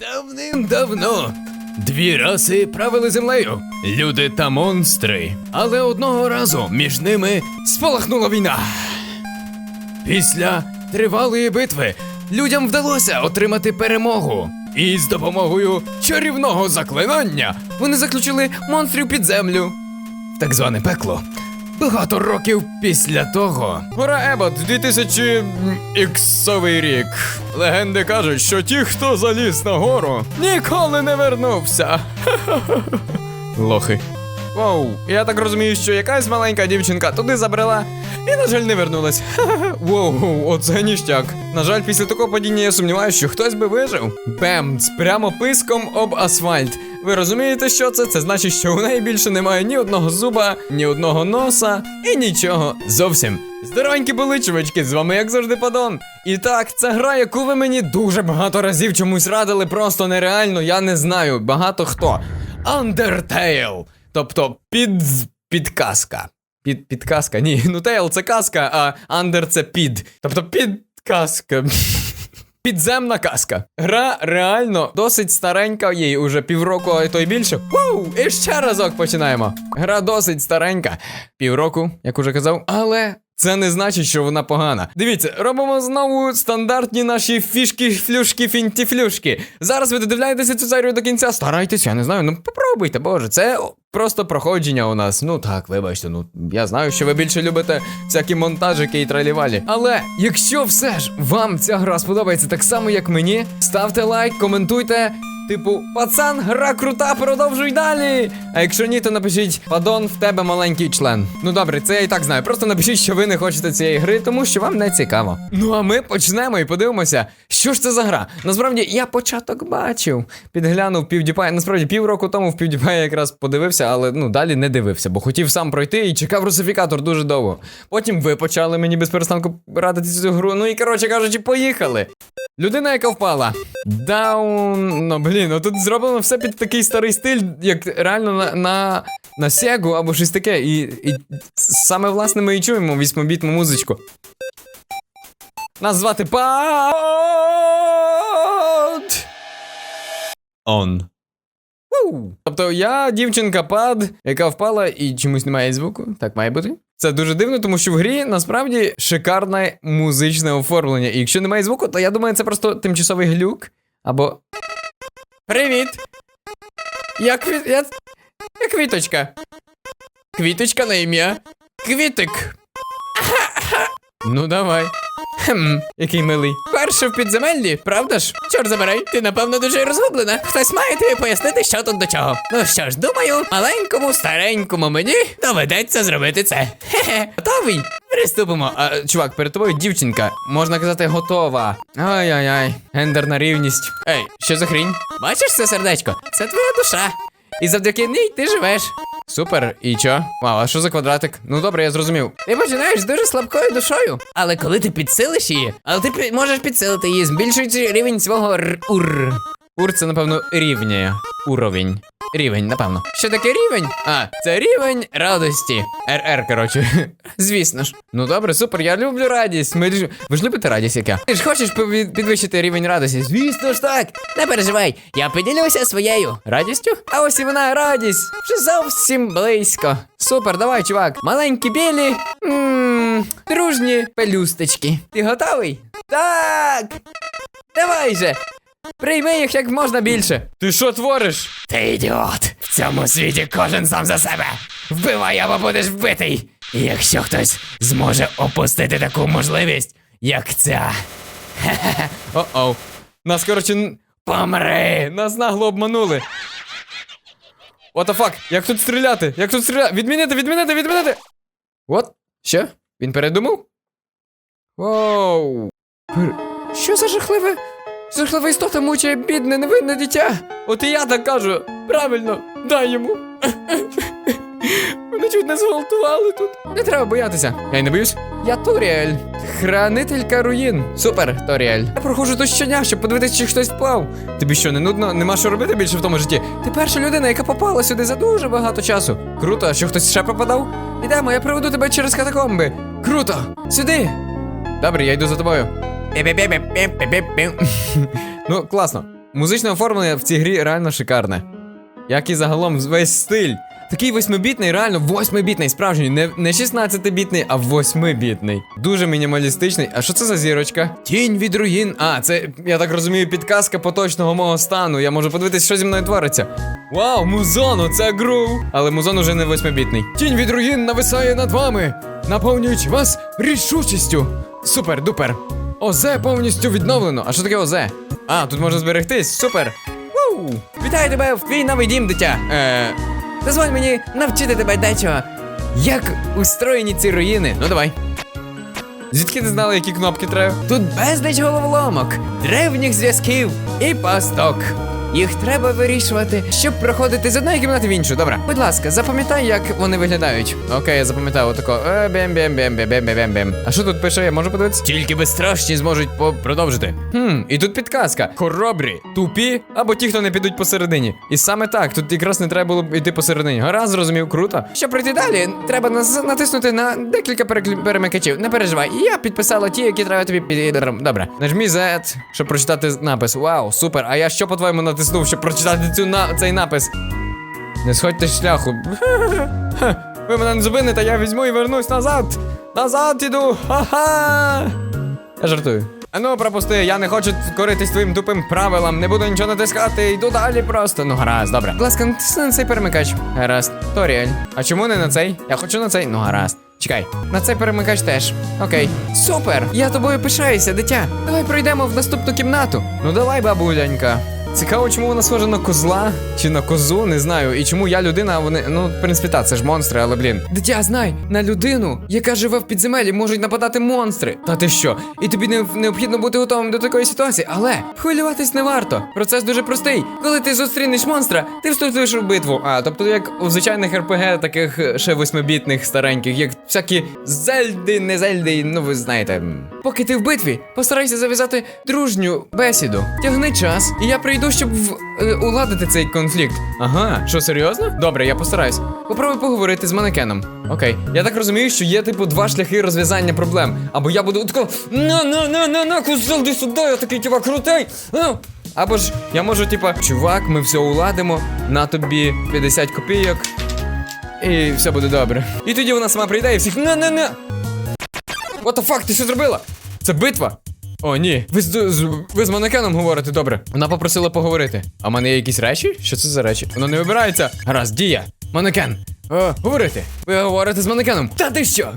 Давним-давно дві раси правили землею люди та монстри. Але одного разу між ними спалахнула війна. Після тривалої битви людям вдалося отримати перемогу. І з допомогою чарівного заклинання вони заключили монстрів під землю так зване пекло. Багато років після того. Гора Ебот, 2000 іксовий рік. Легенди кажуть, що ті, хто заліз на гору, ніколи не вернувся. Лохи. Воу, я так розумію, що якась маленька дівчинка туди забрела і, на жаль, не вернулась. Воу, оце ніштяк. На жаль, після такого падіння я сумніваюся, що хтось би вижив. Бемц, прямо писком об асфальт. Ви розумієте, що це? Це значить, що у неї більше немає ні одного зуба, ні одного носа і нічого зовсім. Здоровенькі були, чувачки, з вами як завжди падон. І так, це гра, яку ви мені дуже багато разів чомусь радили, просто нереально, я не знаю, багато хто. Undertale. Тобто під. підказка. Під, підказка. Ні, ну Тейл це казка, а андер це під. Тобто підказка. Підземна казка. Гра реально досить старенька, їй уже півроку, а то й більше. Вау! І ще разок починаємо. Гра досить старенька. Півроку, як уже казав, але. Це не значить, що вона погана. Дивіться, робимо знову стандартні наші фішки, флюшки, фінтіфлюшки. Зараз ви додивляєтеся цю серію до кінця. Старайтеся, я не знаю. Ну попробуйте, боже, це просто проходження у нас. Ну так, вибачте, ну я знаю, що ви більше любите всякі монтажики і тралівалі. Але якщо все ж вам ця гра сподобається так само, як мені, ставте лайк, коментуйте. Типу, пацан, гра крута, продовжуй далі. А якщо ні, то напишіть Падон, в тебе маленький член. Ну добре, це я і так знаю. Просто напишіть, що ви не хочете цієї гри, тому що вам не цікаво. Ну а ми почнемо і подивимося, що ж це за гра. Насправді я початок бачив. Підглянув PewDiePie. Насправді півроку тому в PewDiePie якраз подивився, але ну далі не дивився, бо хотів сам пройти і чекав русифікатор дуже довго. Потім ви почали мені без перестанку радити цю гру. Ну і коротше кажучи, поїхали. Людина, яка впала. Даун. Блін, ну тут зроблено все під такий старий стиль, як реально на на, на Сегу або щось таке. І, і саме власне ми і чуємо вісьмобітну музичку. Нас звати Пад. Он. Тобто я дівчинка пад, яка впала і чомусь немає звуку. Так має бути. Це дуже дивно, тому що в грі насправді шикарне музичне оформлення. І якщо немає звуку, то я думаю, це просто тимчасовий глюк. Або. Привіт! Я квіт. Я... я квіточка. Квіточка на ім'я. Квітик. Ну, давай. Хм, який милий. Перше в підземеллі, правда ж? Чорт забирай, ти напевно дуже розгублена. Хтось має тобі пояснити, що тут до чого. Ну що ж, думаю, маленькому, старенькому мені доведеться зробити це. Хе-хе, готовий? Приступимо. А, чувак, перед тобою дівчинка. Можна казати, готова. Ай-яй-яй, гендерна рівність. Ей, що за хрінь? Бачиш це сердечко? Це твоя душа. І завдяки ній ти живеш. Супер, і чо? Вау, а що за квадратик? Ну добре, я зрозумів. Ти починаєш з дуже слабкою душою. Але коли ти підсилиш її, але ти можеш підсилити її, збільшуючи рівень свого р- ур. Ур це, напевно, рівня. Уровень. Рівень, напевно. Що таке рівень? А, це рівень радості. РР, коротше. Звісно ж. Ну добре, супер, я люблю радість. Ми ж... Ви ж любите радість, як я? Ти ж хочеш підвищити рівень радості? Звісно ж так. Не переживай, я поділюся своєю радістю. А ось і вона радість. Вже зовсім близько. Супер, давай, чувак. Маленькі білі. Ммм, дружні пелюсточки. Ти готовий? Так. Давай же. Прийми їх як можна більше. Ти що твориш? Ти ідіот. В цьому світі кожен сам за себе. Вбивай або будеш вбитий. І якщо хтось зможе опустити таку можливість, як ця. Хе-хе. О-оу. Нас, коротше, помри! Нас нагло обманули. What the fuck? Як тут стріляти? Як тут стріляти? Відмінити, відмінити, відмінити! От? Що? Він передумав? Воу. Що за жахливе? Жахлива істота мучає бідне невинне дитя. От і я так кажу. Правильно, дай йому. Мене чуть не зґвалтували тут. Не треба боятися. Я й не боюсь. Я Торіель. Хранителька руїн. Супер, Торіель. Я проходжу тут щодня, щоб подивитися, чи хтось впав. Тобі що, не нудно? Нема що робити більше в тому житті? Ти перша людина, яка попала сюди за дуже багато часу. Круто, що хтось ще пропадав? Ідемо, я приведу тебе через катакомби. Круто! Сюди! Добре, я йду за тобою. Ну, класно. Музичне оформлення в цій грі реально шикарне. Як і загалом весь стиль. Такий восьмибітний, реально восьмибітний, справжній, не, не 16-бітний, а восьмибітний. Дуже мінімалістичний. А що це за зірочка? Тінь від руїн. А, це, я так розумію, підказка поточного мого стану. Я можу подивитись, що зі мною твориться. Вау, музон, це гру. Але музон уже не восьмибітний. Тінь від руїн нависає над вами, наповнюючи вас рішучістю. Супер, дупер. Озе повністю відновлено. А що таке ОЗЕ? А, тут можна зберегтись. Супер. Ву! Вітаю тебе в твій новий дім, дитя. Е, дозволь мені навчити тебе дечого. Як устроєні ці руїни? Ну давай. Звідки ти знала, які кнопки треба? Тут безліч головоломок, древніх зв'язків і пасток. Їх треба вирішувати, щоб проходити з одної кімнати в іншу. Добре, будь ласка, запам'ятай, як вони виглядають. Окей, я запам'ятав отако. Е, бем бем бем бем бем бем бем А що тут пише? Я можу подивитися? Тільки безстрашні зможуть по- продовжити. Хм, і тут підказка: хоробрі, тупі або ті, хто не підуть посередині. І саме так, тут якраз не треба було б йти посередині. Гаразд, зрозумів, круто. Щоб пройти далі, треба натиснути на декілька перемикачів. Не переживай, я підписала ті, які треба тобі під. Добре. Нажмі Z, щоб прочитати напис. Вау, супер. А я що по-твоєму натиснув, щоб прочитати цю на цей напис? Не сходьте з шляху. Ви мене не зупините, я візьму і вернусь назад. Назад іду. Ха-ха. Я жартую. А ну, пропусти, я не хочу коритись твоїм тупим правилам, не буду нічого натискати, йду далі просто. Ну гаразд, добре. Будь ласка, на цей перемикач. Гаразд. Торіель. А чому не на цей? Я хочу на цей. Ну гаразд. Чекай, на цей перемикач теж. Окей. Супер! Я тобою пишаюся, дитя. Давай пройдемо в наступну кімнату. Ну давай, бабулянька. Цікаво, чому вона схожа на козла чи на козу, не знаю. І чому я людина, а вони. Ну, в принципі, так, це ж монстри, але блін. Дитя, знай, на людину, яка живе в підземелі, можуть нападати монстри. Та ти що? І тобі не, необхідно бути готовим до такої ситуації. Але хвилюватись не варто. Процес дуже простий. Коли ти зустрінеш монстра, ти вступиш у битву. А, тобто, як у звичайних РПГ, таких ще восьмибітних стареньких, як всякі зельди, не зельди, ну ви знаєте. Поки ти в битві, постарайся зав'язати дружню бесіду. Тягни час, і я прийду, щоб в, е, уладити цей конфлікт. Ага, що серйозно? Добре, я постараюсь. Попробуй поговорити з манекеном. Окей, я так розумію, що є типу два шляхи розв'язання проблем. Або я буду тако на на на на на козел, іди сюди, я такий типа крутий. Ну. Або ж я можу, типа, чувак, ми все уладимо, на тобі 50 копійок. І все буде добре. І тоді вона сама прийде і всіх на на на What the fuck, ти що зробила? Це битва. О, ні. Ви з, з- ви з манекеном говорите добре. Вона попросила поговорити. А в мене є якісь речі? Що це за речі? Воно не вибирається. Гаразд, дія. Манекен. О, говорити. Ви говорите з манекеном. Та ти що?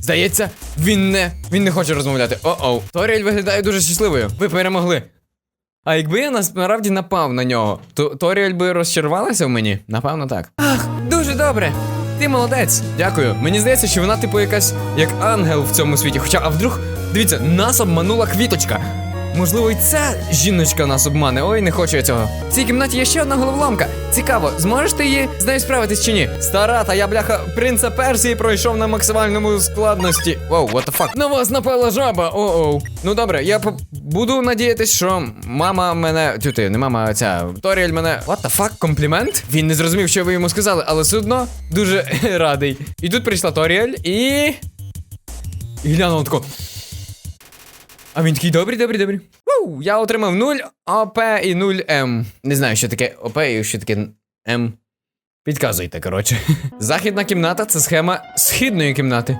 Здається, він не. Він не хоче розмовляти. О-оу. Торіель виглядає дуже щасливою. Ви перемогли. А якби я насправді напав на нього, то Торіель би розчарувалася в мені? Напевно, так. Ах, дуже добре. Ти молодець. Дякую. Мені здається, що вона, типу, якась як ангел в цьому світі. Хоча, а вдруг, дивіться, нас обманула квіточка. Можливо, і ця жіночка нас обмане. Ой, не хочу я цього. В цій кімнаті є ще одна головоломка. Цікаво, зможеш ти її з нею справитись чи ні? Стара, та я бляха принца Персії пройшов на максимальному складності. Воу, what the fuck? На вас напала жаба. О-оу. Ну добре, я буду надіятись, що мама мене. Тюти, не мама, а ця Торіель мене. What the fuck? Комплімент? Він не зрозумів, що ви йому сказали, але все одно дуже радий. І тут прийшла Торіель і. І глянула тако. А він такий добрий, добрий, добрий. Вау, я отримав 0 ОП і 0 М. Не знаю, що таке ОП і що таке М. Підказуйте, коротше. Західна кімната це схема східної кімнати.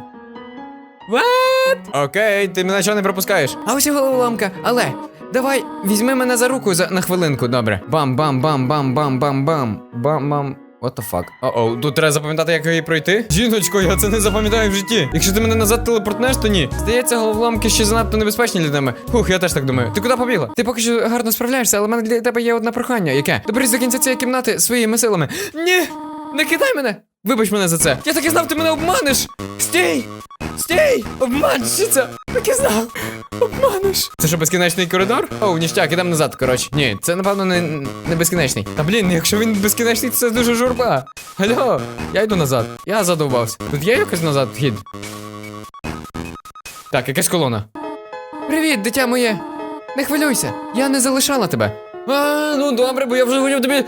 What? Окей, ти мене чого не пропускаєш. А ось і головоломка, але. Давай, візьми мене за руку за, на хвилинку, добре. Бам-бам-бам-бам-бам-бам. Бам-бам. What the fuck? О-оу, тут треба запам'ятати, як її пройти. Жіночко, я це не запам'ятаю в житті. Якщо ти мене назад телепортнеш, то ні. Здається, головоломки ще занадто небезпечні для тебе. Хух, я теж так думаю. Ти куди побігла? Ти поки що гарно справляєшся, але в мене для тебе є одне прохання. Яке? Доберись до кінця цієї кімнати своїми силами. Ні! Не кидай мене! Вибач мене за це. Я так і знав, ти мене обманеш! Стій! Стій! Обманщиця! Так і знав! Обманеш! Це що, безкінечний коридор? Оу, ніштяк, ідемо назад, коротше. Ні, це напевно не, не безкінечний. Та блін, якщо він безкінечний, то це дуже журба. Алло, я йду назад. Я задовбався. Тут є якось назад вхід? Так, якась колона. Привіт, дитя моє. Не хвилюйся, я не залишала тебе. А, ну добре, бо я вже хотів тобі.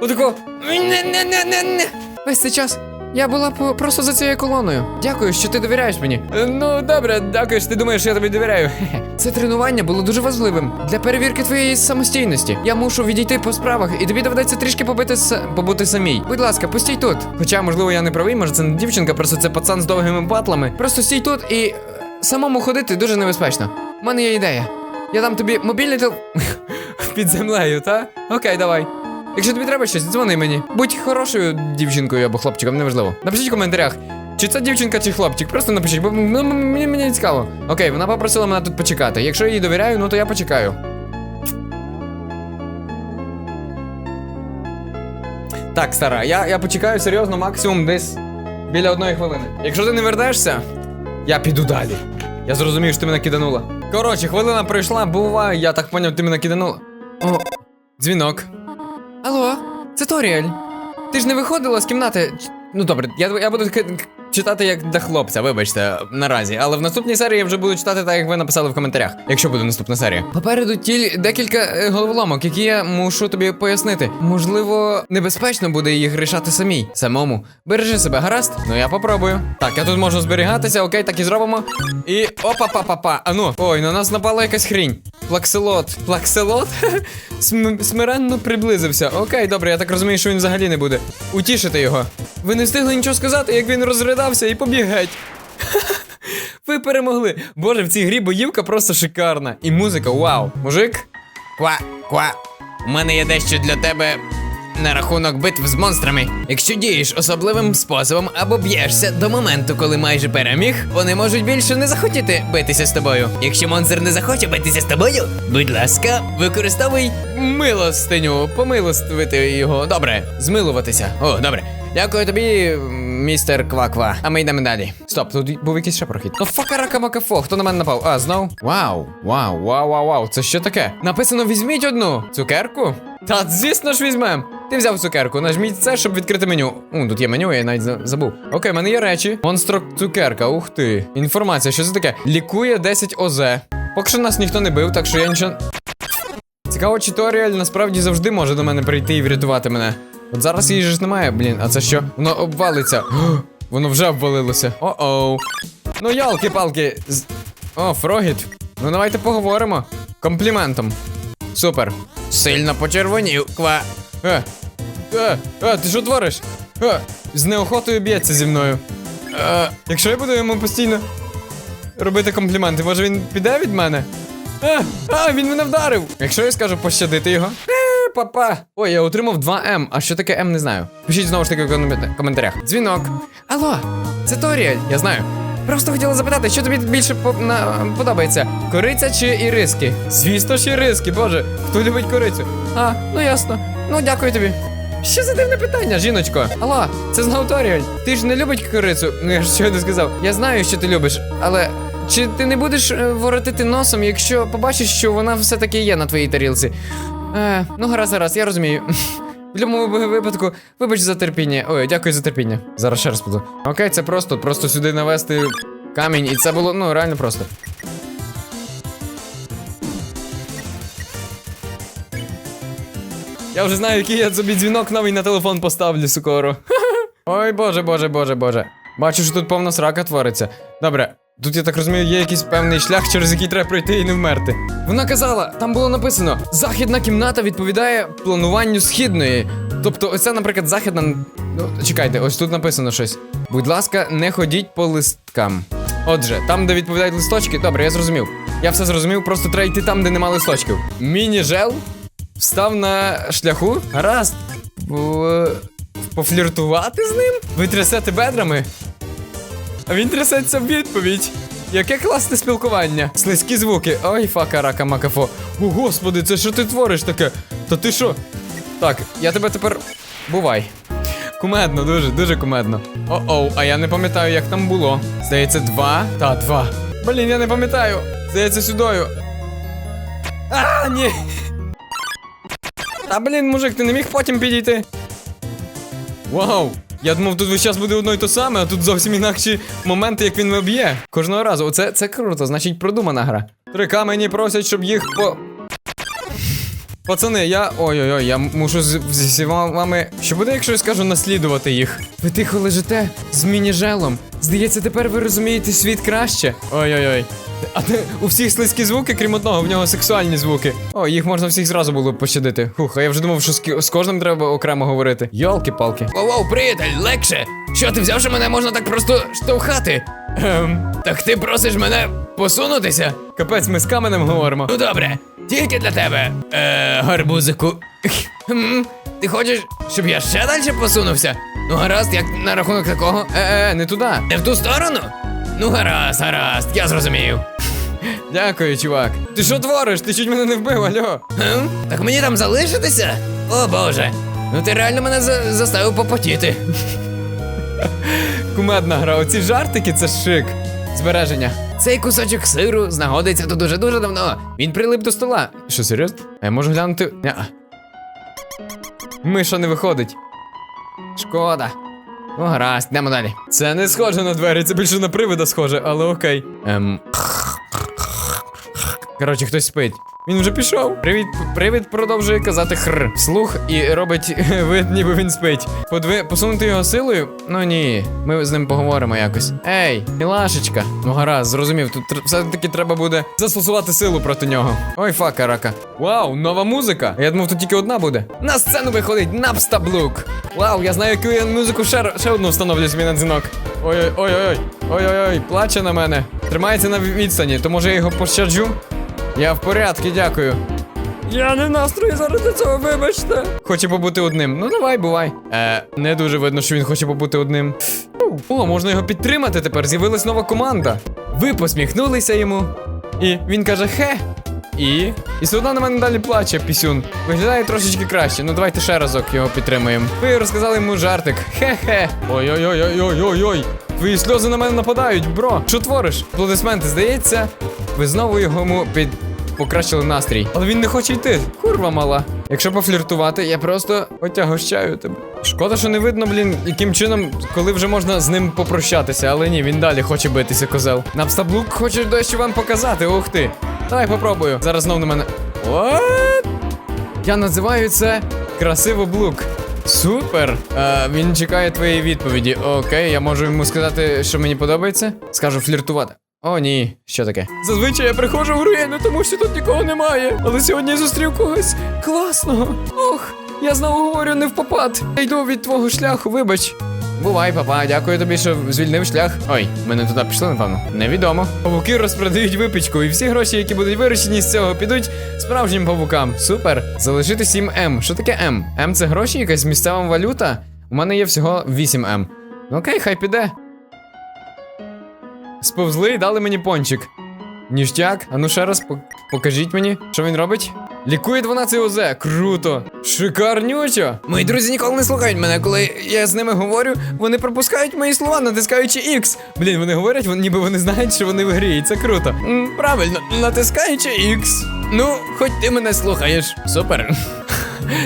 Отако. Не-не-не-не-не. Весь цей час Я була просто за цією колоною. Дякую, що ти довіряєш мені. Е, Ну, добре, дякую, що ти думаєш, що я тобі довіряю. Це тренування було дуже важливим для перевірки твоєї самостійності. Я мушу відійти по справах, і тобі доведеться трішки побити с... побути самій. Будь ласка, постій тут. Хоча, можливо, я не правий, може це не дівчинка, просто це пацан з довгими патлами. Просто стій тут і е, самому ходити дуже небезпечно. У мене є ідея. Я дам тобі мобільний тел... під землею, та? Окей, давай. Якщо тобі треба щось, дзвони мені. Будь хорошою дівчинкою або хлопчиком, неважливо. Напишіть в коментарях, чи це дівчинка, чи хлопчик. Просто напишіть, бо ну, мені, мені цікаво. Окей, вона попросила мене тут почекати. Якщо я їй довіряю, ну то я почекаю. Так, стара, я, я почекаю серйозно максимум десь біля одної хвилини. Якщо ти не вернешся, я піду далі. Я зрозумів, що ти мене киданула. Коротше, хвилина пройшла, буває, я так поняв, ти мене киданула. О, дзвінок. Це Торіель. Ти ж не виходила з кімнати. Ну добре, я, я буду читати як для хлопця, вибачте, наразі. Але в наступній серії я вже буду читати так, як ви написали в коментарях, якщо буде наступна серія. Попереду тіль декілька е, головоломок, які я мушу тобі пояснити. Можливо, небезпечно буде їх рішати самій. Самому. Бережи себе, гаразд? Ну я попробую. Так, я тут можу зберігатися, окей, так і зробимо. І опа-па-па-па. А ну, ой, на нас напала якась хрінь. Плакселот. Плакселот? См- смиренно приблизився. Окей, добре, я так розумію, що він взагалі не буде. Утішити його. Ви не встигли нічого сказати, як він розридався і побіг геть. Ви перемогли. Боже, в цій грі боївка просто шикарна. І музика, вау. Мужик? Ква, ква. У мене є дещо для тебе на рахунок битв з монстрами. Якщо дієш особливим способом або б'єшся до моменту, коли майже переміг, вони можуть більше не захотіти битися з тобою. Якщо монстр не захоче битися з тобою, будь ласка, використовуй милостиню, помилостивити його. Добре, змилуватися. О, добре. Дякую тобі, містер Кваква. А ми йдемо далі. Стоп, тут був якийсь ще прохід. Ну факарака макафо, хто на мене напав? А, знов? Вау, вау, вау, вау, вау. Це що таке? Написано: візьміть одну цукерку. Та звісно ж візьмем. Ти взяв цукерку, нажміть це, щоб відкрити меню. У, тут є меню, я навіть забув. Окей, в мене є речі. Монстро цукерка, ух ти. Інформація, що це таке? Лікує 10 ОЗ. Поки що нас ніхто не бив, так що я нічого. Цікаво, чи Торіаль насправді завжди може до мене прийти і врятувати мене. От зараз її ж немає, блін, а це що? Воно обвалиться. Воно вже обвалилося. О-оу. Ну, ялки-палки. О, Фрогіт. Ну давайте поговоримо. Компліментом. Супер. Сильно почервонів, ква. Е. Е, е, ти що твориш? Е, з неохотою б'ється зі мною. Е, якщо я буду йому постійно робити компліменти, може він піде від мене? А, а, він мене вдарив! Якщо я скажу пощадити його. Папа. Ой, я отримав 2 М. А що таке М, не знаю. Пишіть знову ж таки в коментарях. Дзвінок. Алло, це Торіель, я знаю. Просто хотіла запитати, що тобі більше по- на- подобається: кориця чи іриски? Звісно ж, іриски, боже, хто любить корицю? А, ну ясно. Ну, дякую тобі. Що за дивне питання, жіночко? Алло, це знову Торіель. Ти ж не любить корицю? Ну я ж щойно сказав. Я знаю, що ти любиш, але чи ти не будеш е, воротити носом, якщо побачиш, що вона все-таки є на твоїй тарілці? Е, ну гаразд, гаразд, я розумію. В будь-якому випадку, вибач за терпіння. Ой, дякую за терпіння. Зараз ще раз буду. Окей, це просто, просто сюди навести камінь, і це було, ну, реально просто. Я вже знаю, який я собі дзвінок новий на телефон поставлю скоро. Ой, боже, боже, боже, боже. Бачу, що тут повна срака твориться. Добре, тут я так розумію, є якийсь певний шлях, через який треба пройти і не вмерти. Вона казала, там було написано: західна кімната відповідає плануванню східної. Тобто, оця, наприклад, західна. Ну, чекайте, ось тут написано щось. Будь ласка, не ходіть по листкам. Отже, там, де відповідають листочки, добре, я зрозумів. Я все зрозумів, просто треба йти там, де нема листочків. Міні-жел Встав на шляху? Гаразд. Бо- Пофліртувати з ним? Ви трясете бедрами? Він трясеться в відповідь. Яке класне спілкування. Слизькі звуки. Ой, фака, рака, макафо. О, господи, це що ти твориш таке? Та ти що? Так, я тебе тепер. Бувай. Кумедно, дуже, дуже кумедно. О-оу, а я не пам'ятаю, як там було. Здається, два. Та, два. Блін, я не пам'ятаю. Здається, сюдою. А, ні. Та блін, мужик, ти не міг потім підійти. Вау! Я думав, тут весь час буде одно й то саме, а тут зовсім інакші моменти, як він виб'є. Кожного разу. Оце це круто, значить продумана гра. Три камені просять, щоб їх по. Пацани, я. Ой-ой-ой, я мушу з всіма вами. Що буде, якщо я скажу наслідувати їх? Ви тихо лежите з міні-желом. Здається, тепер ви розумієте світ краще. Ой-ой-ой. А де у всіх слизькі звуки, крім одного, в нього сексуальні звуки. О, їх можна всіх зразу було б пощадити. Хух, а я вже думав, що з, з кожним треба окремо говорити. Йолки-палки. Воу, приятель, легше! Що ти взяв, що мене можна так просто штовхати? Ем, так ти просиш мене посунутися? Капець, ми з каменем говоримо. Ну добре, тільки для тебе. Е, гарбузику. Ти хочеш, щоб я ще далі посунувся? Ну гаразд, як на рахунок такого? Е-е, не туди. Не в ту сторону? Ну гаразд, гаразд, я зрозумів. Дякую, чувак. Ти що твориш? Ти чуть мене не вбив, альо. Хм? Так мені там залишитися? О боже. Ну ти реально мене за- заставив попотіти. Кумедна гра, оці жартики це шик. Збереження. Цей кусочок сиру знаходиться тут уже дуже давно. Він прилип до стола. Що, серйозно? А я можу глянути. Ня. Миша не виходить. Шкода. Ну гаразд, йдемо далі. Це не схоже на двері, це більше на привида схоже, але окей. Ем. Коротше, хтось спить. Він вже пішов. Привіт, привід продовжує казати хр. Слух і робить вид, ніби він спить. Подви... Посунути його силою? Ну ні, ми з ним поговоримо якось. Ей, мілашечка. Ну гаразд, зрозумів. Тут все-таки треба буде застосувати силу проти нього. Ой, фака, рака. Вау, нова музика. Я думав, тут тільки одна буде. На сцену виходить Напстаблук. Вау, я знаю, яку я музику ще, ще одну встановлю собі на дзвінок. Ой-ой, ой-ой, ой-ой-ой, плаче на мене. Тримається на відстані, то може я його пощаджу? Я в порядку, дякую. Я не в настрої заради цього, вибачте. Хоче побути одним. Ну давай, бувай. Е, не дуже видно, що він хоче побути одним. О, можна його підтримати тепер. З'явилась нова команда. Ви посміхнулися йому. І він каже хе. І. І все одно на мене далі плаче, пісюн. Виглядає трошечки краще. Ну давайте ще разок його підтримаємо. Ви розказали йому жартик. Хе-хе. Ой-ой-ой-ой-ой-ой. Твої сльози на мене нападають, бро. Що твориш? Аплодисменти, здається, ви знову йому під. Покращили настрій. Але він не хоче йти. Курва мала. Якщо пофліртувати, я просто отягощаю тебе. Шкода, що не видно, блін, яким чином, коли вже можна з ним попрощатися, але ні, він далі хоче битися, козел. Напстаблук хоче дещо вам показати, ух ти. Давай попробую. Зараз знов на мене. What? Я називаю це красиво блук. Супер! Е, він чекає твоєї відповіді. Окей, я можу йому сказати, що мені подобається. Скажу фліртувати. О, ні, що таке? Зазвичай я приходжу в руїну, тому що тут нікого немає. Але сьогодні я зустрів когось класного. Ох, я знову говорю не в попад. Я йду від твого шляху, вибач. Бувай, папа, дякую тобі, що звільнив шлях. Ой, ми не туди пішли, напевно. Невідомо. Павуки розпродають випічку, і всі гроші, які будуть виручені з цього, підуть справжнім павукам. Супер. Залишити 7 М. Що таке М? М це гроші, якась місцева валюта. У мене є всього 8 М. Ну окей, хай піде. Сповзли і дали мені пончик. Ніштяк, а ну ще раз покажіть мені, що він робить. Лікує 12 ОЗ, круто! Шикарнючо! Мої друзі ніколи не слухають мене, коли я з ними говорю, вони пропускають мої слова, натискаючи X. Блін, вони говорять, ніби вони знають, що вони в грі, і це круто. Правильно, натискаючи X. Ну, хоч ти мене слухаєш. Супер.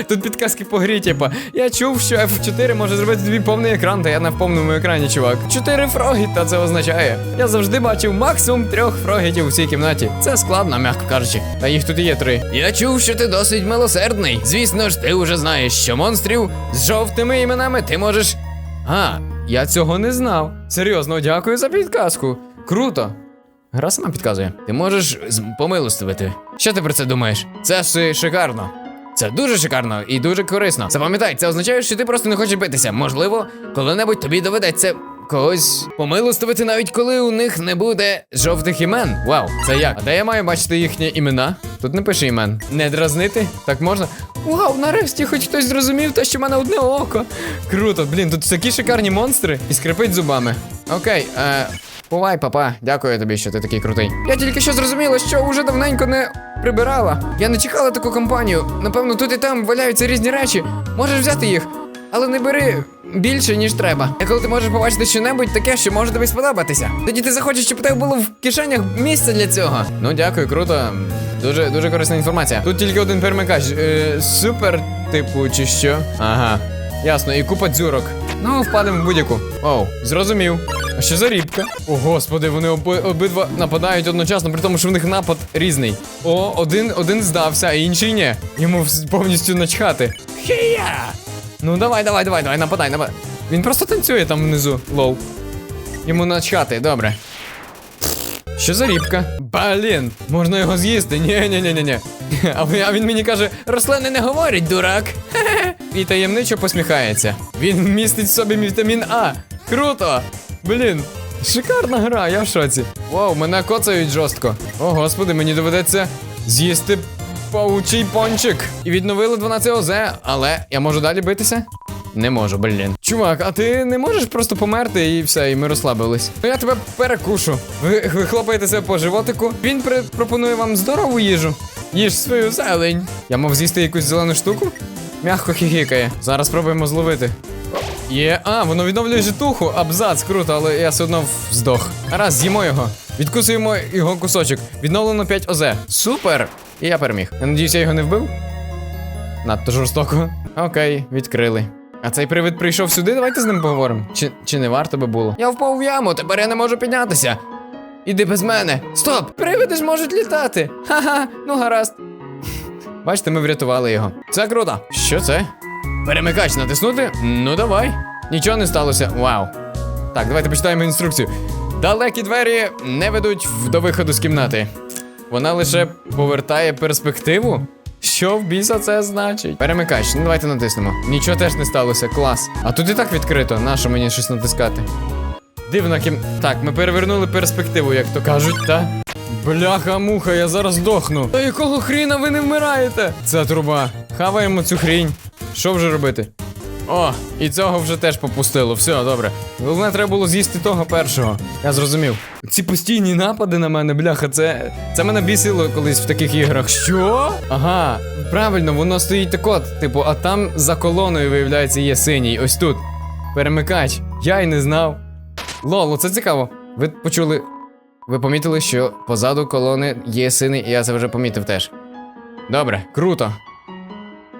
Тут підказки по грі, типа. Я чув, що F4 може зробити тобі повний екран, та я на повному екрані, чувак. Чотири фрогіта це означає. Я завжди бачив максимум трьох фрогітів у цій кімнаті. Це складно, м'яко кажучи. Та їх тут є три. Я чув, що ти досить милосердний. Звісно ж, ти вже знаєш, що монстрів З жовтими іменами ти можеш. А, я цього не знав. Серйозно, дякую за підказку. Круто. Гра сама підказує. ти можеш з- помилостивити. Що ти про це думаєш? Це ши- шикарно. Це дуже шикарно і дуже корисно. Запам'ятай, це означає, що ти просто не хочеш битися. Можливо, коли-небудь тобі доведеться когось помилостивити, навіть коли у них не буде жовтих імен. Вау, це як? А де я маю бачити їхні імена? Тут не пише імен. Не дразнити? Так можна? Вау, нарешті хоч хтось зрозумів те, що в мене одне око. Круто, блін, тут такі шикарні монстри і скрипить зубами. Окей, е. Бувай, папа, дякую тобі, що ти такий крутий. Я тільки що зрозуміла, що вже давненько не прибирала. Я не чекала таку компанію. Напевно, тут і там валяються різні речі. Можеш взяти їх, але не бери більше, ніж треба. А коли ти можеш побачити щонебудь таке, що може тобі сподобатися. Тоді ти захочеш, щоб у тебе було в кишенях місце для цього. Ну, дякую, круто. Дуже дуже корисна інформація. Тут тільки один перемикач. Е, супер, типу, чи що? Ага. Ясно, і купа дзюрок. Ну, впадемо в будь-яку. Оу, зрозумів. А що за рібка? О, господи, вони оби, обидва нападають одночасно, при тому, що в них напад різний. О, один, один здався, а інший ні. Йому повністю начхати. Хія! Ну давай, давай, давай, давай, нападай, нападай. Він просто танцює там внизу, лоу. Йому начхати, добре. Що за рібка? Блін, можна його з'їсти? Ні, ні, ні, ні, ні. А а він мені каже: рослини не говорять, дурак. Хе-хе. І таємничо посміхається. Він містить в собі вітамін А. Круто! Блін, шикарна гра, я в шоці. Вау, мене коцають жорстко. О, господи, мені доведеться з'їсти паучий пончик. І відновили 12 ОЗ, але я можу далі битися? Не можу, блін. Чувак, а ти не можеш просто померти і все, і ми розслабились. Ну я тебе перекушу. Ви, ви себе по животику. Він при, пропонує вам здорову їжу. Їж свою зелень. Я мав з'їсти якусь зелену штуку? Мягко хігікає. Зараз спробуємо зловити. Є. А, воно відновлює житуху. Абзац, круто, але я все одно здох. Раз, з'їмо його. Відкусуємо його кусочок. Відновлено 5 ОЗ. Супер! І я переміг. Я надіюсь, я його не вбив? Надто жорстоко. Окей, відкрили. А цей привид прийшов сюди, давайте з ним поговоримо. Чи, чи не варто би було? Я впав в яму, тепер я не можу піднятися. Іди без мене. Стоп! Привиди ж можуть літати. Ха-ха, ну гаразд. Бачите, ми врятували його. Це круто. Що це? Перемикач натиснути? Ну давай. Нічого не сталося. Вау. Так, давайте почитаємо інструкцію. Далекі двері не ведуть до виходу з кімнати. Вона лише повертає перспективу. Що в біса це значить? Перемикач, ну давайте натиснемо. Нічого теж не сталося, клас. А тут і так відкрито, нащо мені щось натискати? Дивна кім. Так, ми перевернули перспективу, як то кажуть, та? Бляха муха, я зараз здохну. Та якого хріна ви не вмираєте? Це труба. Хаваємо цю хрінь. Що вже робити? О, і цього вже теж попустило. Все, добре. Головне, треба було з'їсти того першого. Я зрозумів. Ці постійні напади на мене, бляха, це. Це мене бісило колись в таких іграх. Що? Ага, правильно, воно стоїть так от, типу, а там за колоною, виявляється, є синій. Ось тут. Перемикач. Я й не знав. Лол, це цікаво. Ви почули. Ви помітили, що позаду колони є сини, і я це вже помітив теж. Добре, круто.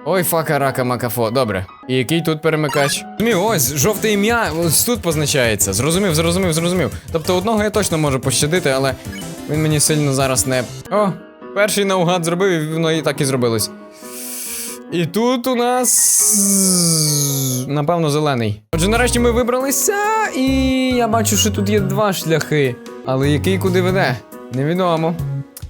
Ой, фака, рака, макафо, добре. І який тут перемикач? Зрозумів, ось, жовте ім'я, ось тут позначається. Зрозумів, зрозумів, зрозумів. Тобто одного я точно можу пощадити, але він мені сильно зараз не. О, перший наугад зробив, і воно і так і зробилось. І тут у нас. Напевно, зелений. Отже, нарешті ми вибралися, і я бачу, що тут є два шляхи. Але який куди веде? Невідомо.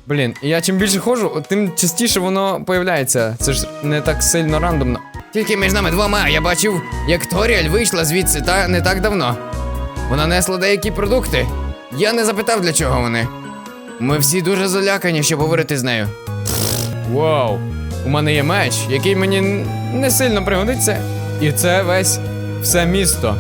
Блін, я чим більше ходжу, тим частіше воно появляється. Це ж не так сильно рандомно. Тільки між нами двома я бачив, як Торіаль вийшла звідси та не так давно. Вона несла деякі продукти. Я не запитав, для чого вони. Ми всі дуже залякані, щоб говорити з нею. Вау! У мене є меч, який мені не сильно пригодиться. І це весь все місто.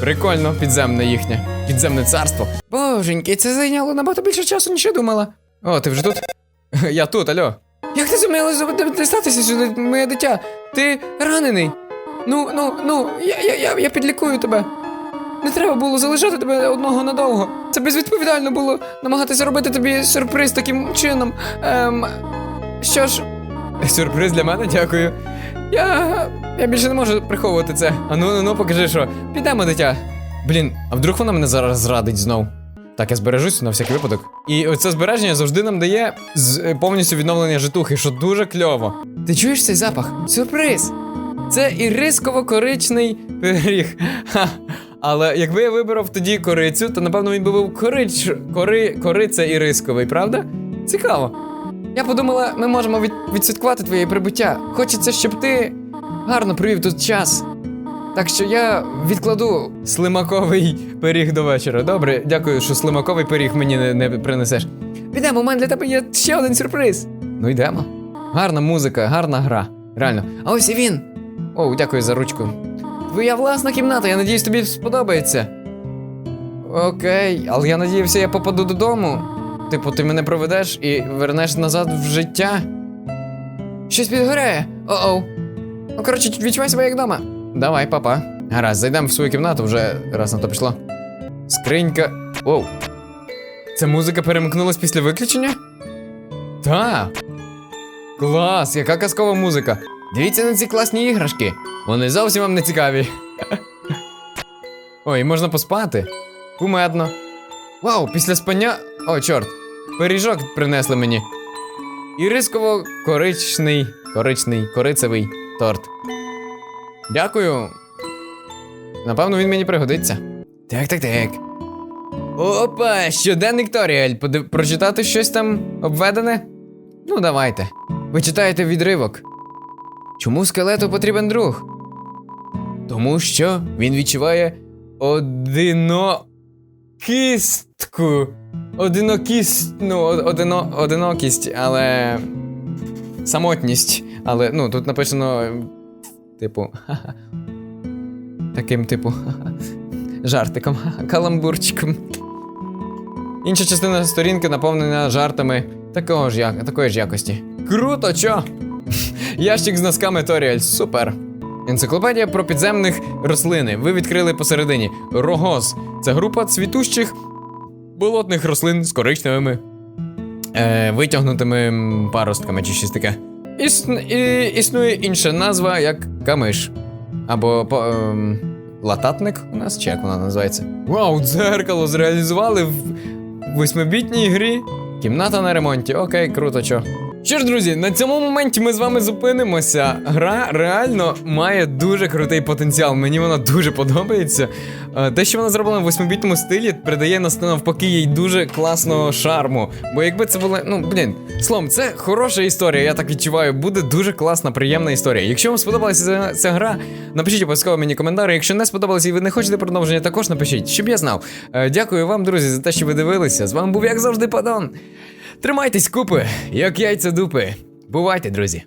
Прикольно, підземне їхнє. Підземне царство. Боженьки, це зайняло набагато більше часу, ніж я думала. О, ти вже тут? Я тут, альо. Як ти зуміла дістатися сюди, моє дитя? Ти ранений. Ну, ну, ну, я, я, я, я підлікую тебе. Не треба було залишати тебе одного надовго. Це безвідповідально було намагатися робити тобі сюрприз таким чином. Ем, що ж. Сюрприз для мене, дякую. Я. Я більше не можу приховувати це. А ну, ну, ну, покажи, що. Підемо, дитя. Блін, а вдруг вона мене зараз зрадить знов? Так, я збережусь на всякий випадок. І оце збереження завжди нам дає з, е, повністю відновлення житухи, що дуже кльово. Ти чуєш цей запах? Сюрприз! Це ірисково-коричний пиріг. Ха. Але якби я вибрав тоді корицю, то напевно він би був корич... кори... кориця ірисковий, правда? Цікаво. Я подумала, ми можемо від... відсвяткувати твоє прибуття. Хочеться, щоб ти гарно провів тут час. Так що я відкладу слимаковий пиріг до вечора. Добре, дякую, що слимаковий пиріг мені не, не принесеш. Підемо, у мене для тебе є ще один сюрприз. Ну йдемо. Гарна музика, гарна гра. Реально. А ось і він. О, дякую за ручку. Твоя власна кімната, я надіюсь, тобі сподобається. Окей, але я надіявся, я попаду додому. Типу, ти мене проведеш і вернеш назад в життя. Щось підгоряє. О-оу. Ну, коротше, відчувай себе як вдома. Давай, папа. Гаразд, зайдемо в свою кімнату, вже раз на то пішло. Скринька. Оу. Це музика перемкнулась після виключення? Так. Клас, яка казкова музика. Дивіться на ці класні іграшки. Вони зовсім вам не цікаві. Ой, можна поспати. Кумедно. Вау, після спання. О, чорт. Пиріжок принесли мені. І рисково-коричний, коричний, корицевий торт. Дякую. Напевно, він мені пригодиться. Так, так, так. Опа, щоденник Торіель. Подив... Прочитати щось там обведене? Ну, давайте. Ви читаєте відривок. Чому скелету потрібен друг? Тому що він відчуває одинокістку. Одинокість. Ну, одино... одинокість, але. Самотність. Але, ну, тут написано. Типу. Таким, типу. Жартиком, каламбурчиком. Інша частина сторінки наповнена жартами такого ж, як... такої ж якості. Круто, чо? Ящик з носками Торіель, супер. Енциклопедія про підземних рослини. Ви відкрили посередині. Рогоз. Це група цвітущих болотних рослин з коричневими е, витягнутими паростками чи щось таке. Існ... Існує інша назва як камиш. Або по, ем, лататник у нас, чи як вона називається? Вау, дзеркало зреалізували в восьмибітній грі. Кімната на ремонті. Окей, круто, чо. Що ж, друзі, на цьому моменті ми з вами зупинимося. Гра реально має дуже крутий потенціал. Мені вона дуже подобається. Е, Те, що вона зроблена в восьмибітному стилі, придає нас навпаки їй дуже класного шарму. Бо якби це було, ну блін, словом, це хороша історія, я так відчуваю. Буде дуже класна, приємна історія. Якщо вам сподобалася ця, гра, напишіть обов'язково мені коментарі. Якщо не сподобалося і ви не хочете продовження, також напишіть, щоб я знав. Е, Дякую вам, друзі, за те, що ви дивилися. З вами був як завжди Падон. Тримайтесь купи, як яйця дупи. Бувайте, друзі.